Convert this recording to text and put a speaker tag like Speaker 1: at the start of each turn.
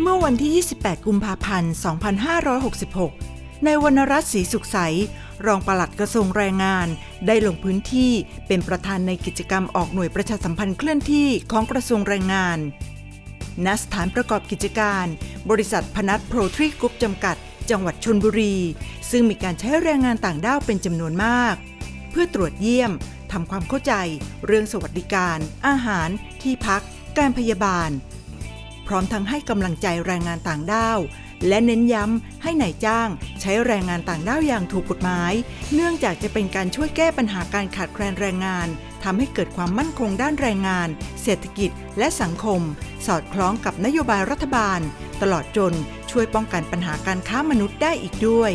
Speaker 1: เมื่อวันที่ 28 กุมภาพันธ์ 2566 ในวรรณรัตน์ศรีสุขใส รองปลัดกระทรวงแรงงาน ได้ลงพื้นที่เป็นประธานในกิจกรรมออกหน่วยประชาสัมพันธ์เคลื่อนที่ของกระทรวงแรงงาน ณ สถานประกอบกิจการ บริษัทพนัทโปรทรีกรุ๊ปจำกัด จังหวัดชนบุรี ซึ่งมีการใช้แรงงานต่างด้าวเป็นจำนวนมาก เพื่อตรวจเยี่ยมทำความเข้าใจ เรื่องสวัสดิการ อาหาร ที่พัก การพยาบาล พร้อมทั้งให้กำลังใจแรงงานต่างด้าว และเน้นย้ำให้นายจ้าง ใช้แรงงานต่างด้าวอย่างถูกกฎหมาย เนื่องจากจะเป็นการช่วยแก้ปัญหาการขาดแคลนแรงงานทำให้เกิดความมั่นคงด้านแรงงาน เศรษฐกิจ และสังคม สอดคล้องกับนโยบายรัฐบาล ตลอดจนช่วยป้องกันปัญหาการค้ามนุษย์ได้อีกด้วย